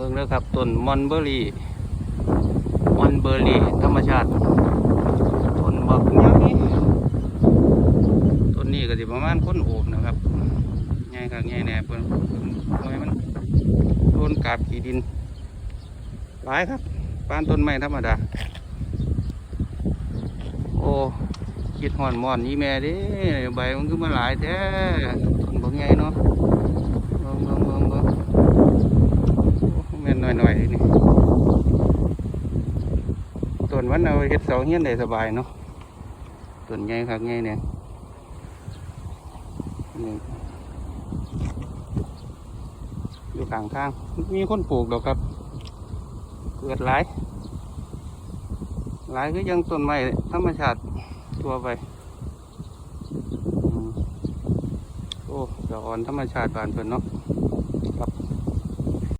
บิ่งเด้อครับต้นมอนเบอรี่มอนเบอรี่ธรรมชาติต้นบักใหญ่ต้นนี้ก็สิประมาณคนโอบนะครับใหญ่ครับใหญ่แน่เพิ่นโอ้ยมันโดนกาบขี้ดินหลายครับปานต้นไม้ธรรมดา โอ้คิดห่อนมอนนี่แม่เดิใบมันคือมาหลายแท้ต้นบักใหญ่เนาะเบิ่งเบิ่งเบิ่งเบิ่งโอ้แม่น หน่อยนี่ต้นมันเอาเฮ็ดเสาเฮียนได้สบายเนาะต้นใหญ่คักใหญ่เนี่ยนี่อยู่ข้างทางมีคนปลูกดอกครับเกิดหลายหลายคือยังต้นไม้ธรรมชาติตัวไปโอ้ดี๋ยวอ่อนธรรมชาติบานเพิ่นเนาะครับ